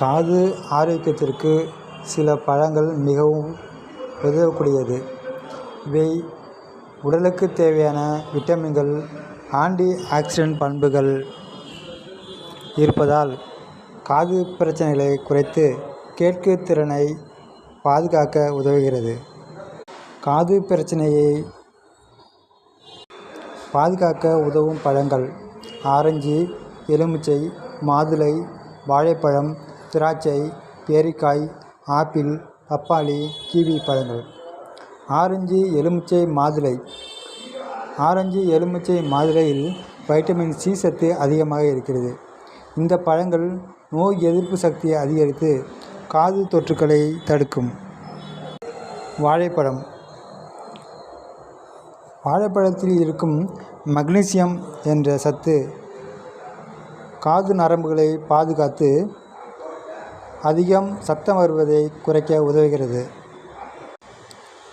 காது ஆரோக்கியத்திற்கு சில பழங்கள் மிகவும் உதவக்கூடியது. இவை உடலுக்கு தேவையான விட்டமின்கள் ஆன்டி ஆக்சிடென்ட் பண்புகள் இருப்பதால் காது பிரச்சனைகளை குறைத்து கேட்கு திறனை பாதுகாக்க உதவுகிறது. காது பிரச்சனையை பாதுகாக்க உதவும் பழங்கள் ஆரஞ்சு எலுமிச்சை மாதுளை வாழைப்பழம் திராட்சை பேரிக்காய் ஆப்பிள் பப்பாளி கிவி பழங்கள். ஆரஞ்சு எலுமிச்சை மாதுளை ஆரஞ்சு எலுமிச்சை மாதுளையில் வைட்டமின் சி சத்து அதிகமாக இருக்கிறது. இந்த பழங்கள் நோய் எதிர்ப்பு சக்தியை அதிகரித்து காது தொற்றுக்களை தடுக்கும். வாழைப்பழம் வாழைப்பழத்தில் இருக்கும் மக்னீசியம் என்ற சத்து காது நரம்புகளை பாதுகாத்து அதிகம் சத்தம் வருவதை குறைக்க உதவுகிறது.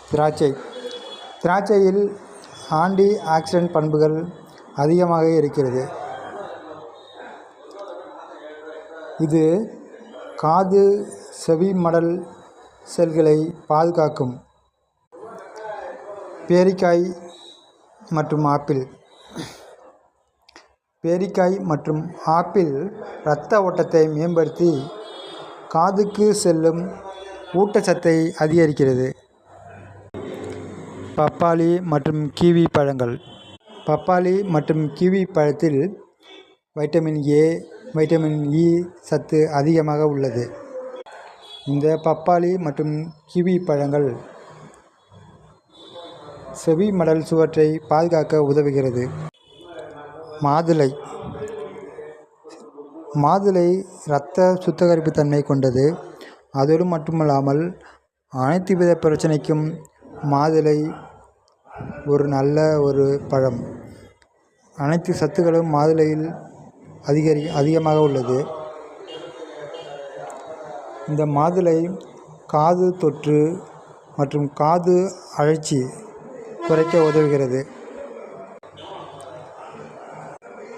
திராட்சை திராட்சையில் ஆன்டி ஆக்சிடென்ட் பண்புகள் அதிகமாக இருக்கிறது. இது காது செவிமடல் செல்களை பாதுகாக்கும். பேரிக்காய் மற்றும் ஆப்பிள் பேரிக்காய் மற்றும் ஆப்பிள் இரத்த ஓட்டத்தை மேம்படுத்தி காதுக்கு செல்லும் ஊட்டச்சத்தை அதிகரிக்கிறது. பப்பாளி மற்றும் கிவி பழங்கள் பப்பாளி மற்றும் கிவி பழத்தில் வைட்டமின் ஏ வைட்டமின் இ சத்து அதிகமாக உள்ளது. இந்த பப்பாளி மற்றும் கிவி பழங்கள் செவிமடல் சுவற்றை பாதுகாக்க உதவுகிறது. மாதுளை மாதுளை இரத்த சுத்திகரிப்பு தன்மை கொண்டது. அதோடு மட்டுமல்லாமல் அனைத்து வித பிரச்சனைக்கும் மாதுளை ஒரு நல்ல ஒரு பழம். அனைத்து சத்துக்களும் மாதுளையில் அதிகரி அதிகமாக உள்ளது. இந்த மாதுளை காது தொற்று மற்றும் காது அழற்சி குறைக்க உதவுகிறது.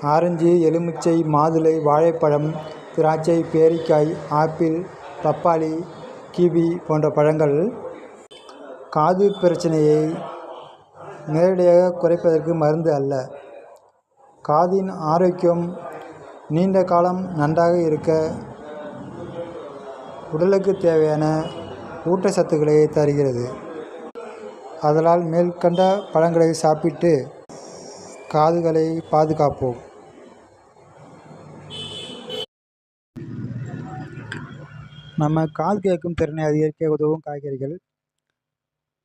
ஆரஞ்சு எலுமிச்சை மாதுளை வாழைப்பழம் திராட்சை பேரிக்காய் ஆப்பிள் பப்பாளி கிவி போன்ற பழங்கள் காது பிரச்சனையை நேரடியாக குறைப்பதற்கு மருந்து அல்ல. காதின் ஆரோக்கியம் நீண்ட காலம் நன்றாக இருக்க உடலுக்கு தேவையான ஊட்டச்சத்துக்களை தருகிறது. அதனால் மேற்கண்ட பழங்களை சாப்பிட்டு காதுகளை பாதுகாப்போம். நம்ம காது கேட்கும் திறனை அதிகரிக்க உதவும் காய்கறிகள்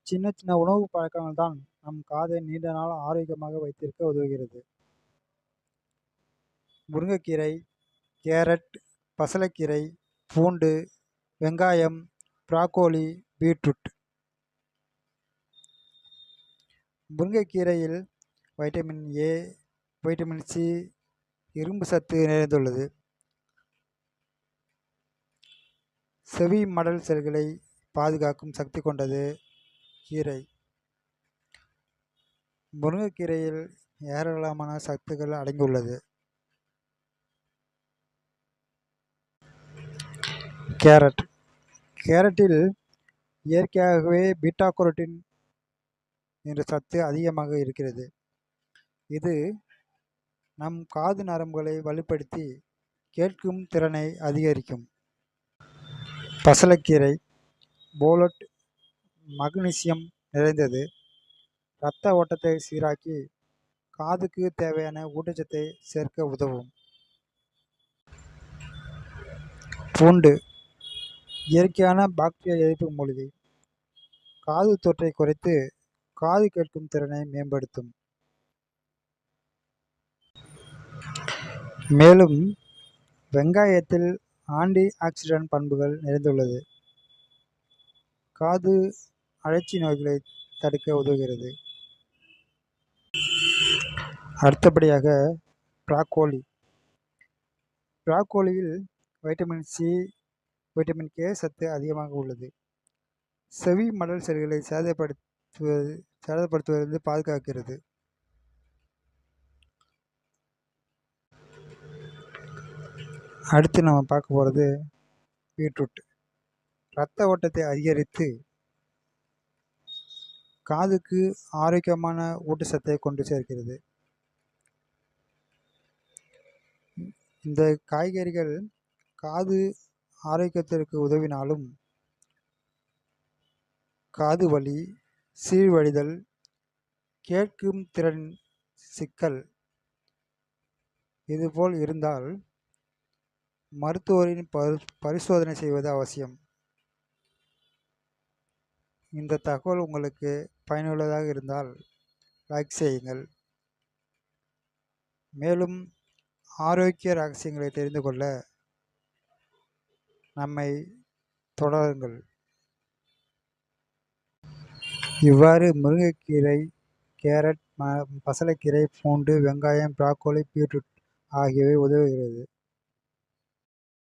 சின்ன சின்ன உணவு பழக்கங்கள் தான் நம் காதை நீண்ட நாள் ஆரோக்கியமாக வைத்திருக்க உதவுகிறது. முருங்கைக்கீரை கேரட் பசலைக்கீரை பூண்டு வெங்காயம் ப்ராக்கோலி பீட்ரூட் முருங்கைக்கீரையில் வைட்டமின் ஏ வைட்டமின் சி இரும்பு சத்து நிறைந்துள்ளது. செவி மடல் செல்களை பாதுகாக்கும் சக்தி கொண்டது கீரை. முருங்கைக்கீரையில் ஏராளமான சத்துக்கள் அடங்கியுள்ளது. கேரட் கேரட்டில் இயற்கையாகவே பீட்டா கரோட்டின் என்ற சத்து அதிகமாக இருக்கிறது. இது நம் காது நரம்புகளை வலுப்படுத்தி கேட்கும் திறனை அதிகரிக்கும். பசலைக்கீரை போலட் மக்னீசியம் நிறைந்தது. இரத்த ஓட்டத்தை சீராக்கி காதுக்கு தேவையான ஊட்டச்சத்தை சேர்க்க உதவும். பூண்டு இயற்கையான பாக்டீரியா எதிர்ப்பு மூலிகை. காது தொற்றை குறைத்து காது கேட்கும் திறனை மேம்படுத்தும். மேலும் வெங்காயத்தில் ஆன்டி ஆக்சிடென்ட் பண்புகள் நிறைந்துள்ளது. காது அழற்சி நோய்களை தடுக்க உதவுகிறது. அடுத்தபடியாக ப்ராக்கோலி ப்ராக்கோலியில் வைட்டமின் சி வைட்டமின் கே சத்து அதிகமாக உள்ளது. செவி மடல் செல்களை சேதப்படுத்துவது சேதப்படுத்துவதிலிருந்து பாதுகாக்கிறது. அடுத்து நம்ம பார்க்க போகிறது பீட்ரூட் இரத்த ஓட்டத்தை அதிகரித்து காதுக்கு ஆரோக்கியமான ஊட்டச்சத்தை கொண்டு சேர்க்கிறது. இந்த காய்கறிகள் காது ஆரோக்கியத்திற்கு உதவினாலும் காது வலி சீழ்வழிதல் கேட்கும் திறன் சிக்கல் இதுபோல் இருந்தால் மருத்துவரின் பரு பரிசோதனை செய்வது அவசியம். இந்த தகவல் உங்களுக்கு பயனுள்ளதாக இருந்தால் லைக் செய்யுங்கள். மேலும் ஆரோக்கிய ரகசியங்களை தெரிந்து கொள்ள நம்மை தொடருங்கள். இவ்வாறு முருங்கைக்கீரை கேரட் ம பசலைக்கீரை பூண்டு வெங்காயம் ப்ராக்கோலி பீட்ரூட் ஆகியவை உதவுகிறது.